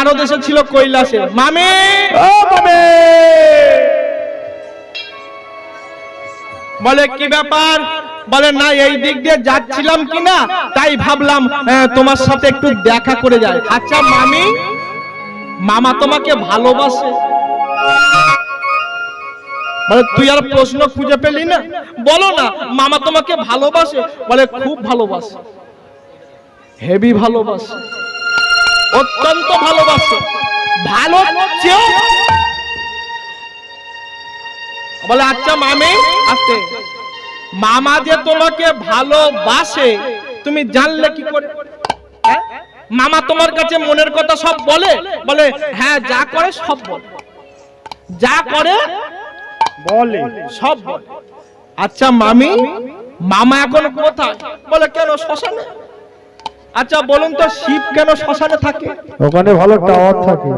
নারদ এসেছিল কৈলাসে মামি! ও মামে! বলে কি ব্যাপার? বলে না এই দিক দিয়ে যাচ্ছিলাম কি না তাই ভাবলাম তোমার সাথে একটু দেখা করে যাই। আচ্ছা মামি মামা তোমাকে ভালোবাসে। বলে তুই আর প্রশ্ন খুঁজে পেলি না? বলো না মামা তোমাকে ভালোবাসে। বলে খুব ভালোবাসে। হেভি ভালোবাসে। অত্যন্ত ভালোবাসে। ভালো চেয়েও বলে আচ্ছা মামি আসতে। মামা যে তোমাকে ভালোবাসে তুমি জানলে কি করে? হ্যাঁ? মামা তোমার কাছে মনের কথা সব বলে? বলে হ্যাঁ যা করে সব বলে। যা করে বলে। সব বলে। আচ্ছা মামি মামা এখন কোথায়? বলে কেন শ্মশানে? আচ্ছা বলুন তো শিব কেন শ্মশানে থাকে? ওখানে ভালো টাওয়ার থাকে।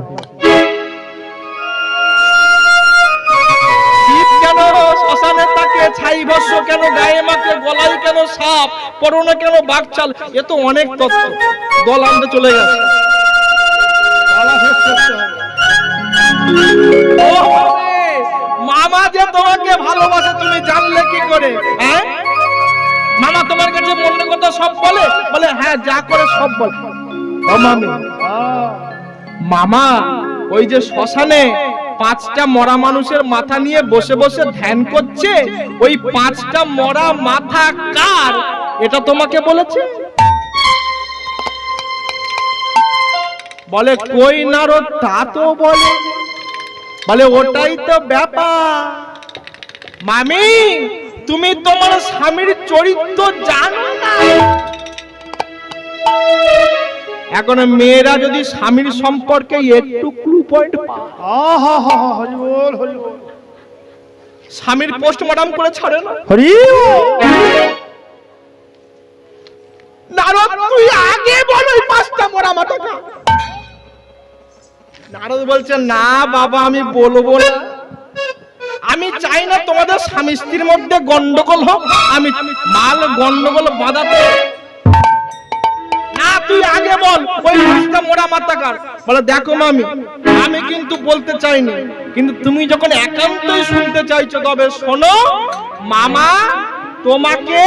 শিব কেন শ্মশানে থাকে? ছাই ভস্য কেন? গায়ে মাকে গলায় কেন সাপ? পরনে কেন বাঘচাল এ তো অনেক তত্ত্ব দল আনতে চলে গেছে। মামা যে তোমাকে ভালোবাসে তুমি জানলে কি করে হ্যাঁ? কথা সব বলে? বলে হ্যাঁ যা করে সব বলে। মামা, ওই যে শ্মশানে পাঁচটা মরা মানুষের মাথা নিয়ে বসে বসে ধ্যান করছে, ওই পাঁচটা মরা মাথা কার? এটা তোমাকে বলেছে? বলে, কই নারো তা তো বলে। বলে, ওটাই তো ব্যাপার। মামি তুমি তোমার স্বামীর চরিত্র জানো না? এখন মেয়েরা যদি স্বামীর সম্পর্কে একটু ক্লু পয়েন্ট স্বামীর পোস্টমর্টম করে ছাড়ে না? হরি নারদ তুই আগে বল ওই পাঁচটা মরা মাথাটা নারদ বলছে না বাবা আমি বলব না। আমি চাই না তোমাদের স্বামী স্ত্রীর মধ্যে গন্ডগোল হোক, আমি মাল গন্ডগোল বাঁধাতে না, তুই আগে বল, ওই বলে, দেখো আমি কিন্তু বলতে চাইনি, কিন্তু তুমি যখন একান্তই শুনতে চাইছো, তবে শোনো, মামা তোমাকে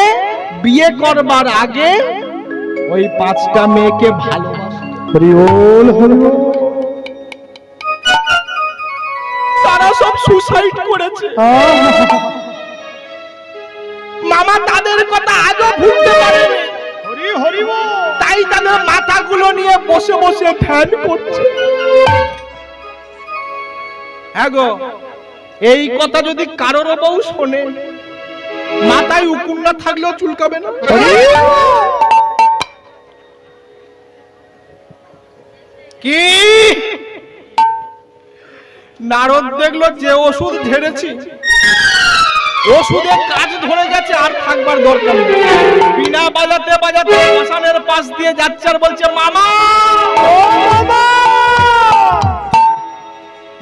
বিয়ে করবার আগে ওই পাঁচটা মেয়েকে ভালোবাসে। হরি সুসাইড করেছে। মামা তাদের কথা আজও ভুলতে পারেনি। হরি হরি তাই তাদের মাথাগুলো নিয়ে বসে বসে ফ্যান করছে। হ্যাঁ গো এই কথা যদি কারোর বউ শোনে মাথায় উকুন না থাকলেও চুলকাবে না? কি? নারদ দেখল যে ওষুধ ঝেড়েছি ওষুধের কাজ ধরে গেছে, আর থাকবার দরকার বিনা বাজাতে বাজাতে শ্মশানের পাশ দিয়ে যাচ্ছে আর বলছে, মামা!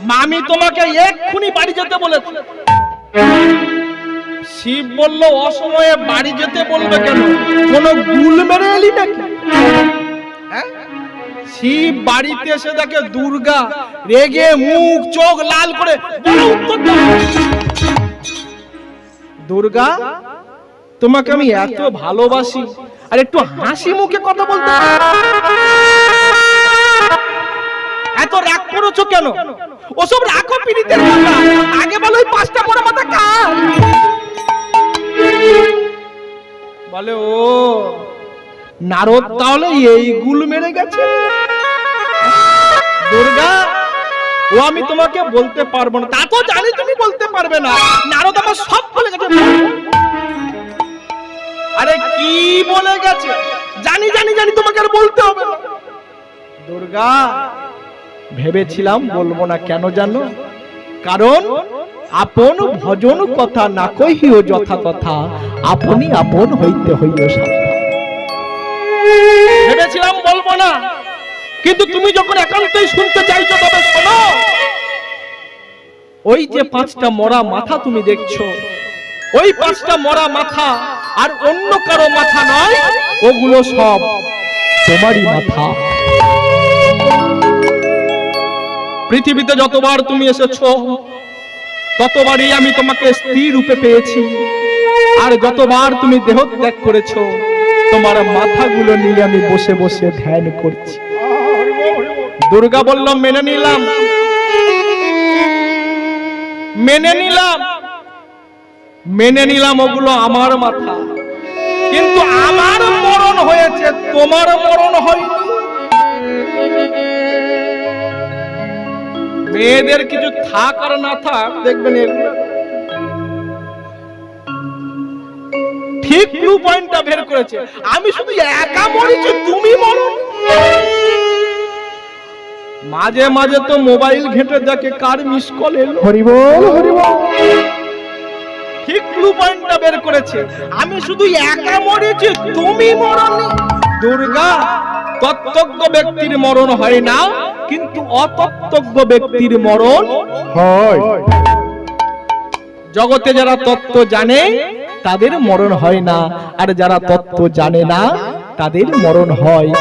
মামি তোমাকে এক্ষুনি বাড়ি যেতে বলেছে। শিব বলল, অসময়ে বাড়ি যেতে বলবে কেন? কোন গুল মেরে এলি হ্যাঁ? শিব বাড়িতে এসে দেখে দুর্গা রেগে মুখ, চোখ লাল করে। দুর্গা, তোমাকে আমি এত ভালোবাসি, আর একটু হাসি মুখে কথা বলতে এত রাগ করেছ কেন? ওসব রাখো পিড়িতের কথা। আগে বলো পাঁচটা বড় নারদ তাহলে এই গুল মেরে গেছে। দুর্গা, ও আমি তোমাকে বলতে পারব না। তা তো জানি তুমি বলতে পারবে না। নারদ আমার সব বলে গেছে। আরে কি বলে গেছে? জানি জানি জানি, তোমাকে আর বলতে হবে দুর্গা, ভেবেছিলাম বলব না কেন জানো? কারণ আপন ভজন কথা না কহিও যথা কথা আপনি আপন হইতে হইও সাবধান ভেবেছিলাম বলব না। কিন্তু তুমি যখন একান্তই শুনতে চাইছো, তবে শোনো। ওই যে পাঁচটা মরা মাথা তুমি দেখছ, ওই পাঁচটা মরা মাথা আর অন্য কারও মাথা নয়, ওগুলো সব তোমারই মাথা। পৃথিবীতে যতবার তুমি এসেছ, ততবারই আমি তোমাকে স্ত্রী রূপে পেয়েছি, আর যতবার তুমি দেহ ত্যাগ করেছ তোমার মাথাগুলো নিয়ে আমি বসে বসে ধ্যান করছি। দুর্গা বলল, মেনে নিলাম। মেনে নিলাম। মেনে নিলাম ওগুলো আমার মাথা। কিন্তু আমার মরণ হয়েছে, তোমার মরণ হয়নি। মেয়েদের কিছু থাক আর না থাক, দেখবেন এগুলো। ঠিক ক্লু পয়েন্টটা বের করেছে। আমি শুধু একা মরেছি তুমি মরো মাঝে মাঝে তো মোবাইল ঘেঁটে দেখে কার মিস কল এলো। হরি বল হরি বল ঠিক ক্লু পয়েন্টটা বের করেছে। আমি শুধু একা মরেছি তুমি মরনি দুর্গা তত্ত্বজ্ঞ ব্যক্তির মরণ হয় না কিন্তু অতত্ত্বজ্ঞ ব্যক্তির মরণ হয়। জগতে যারা তত্ত্ব জানে তাদের মরণ হয় না। আর যারা তত্ত্ব জানে না তাদের মরণ হয়।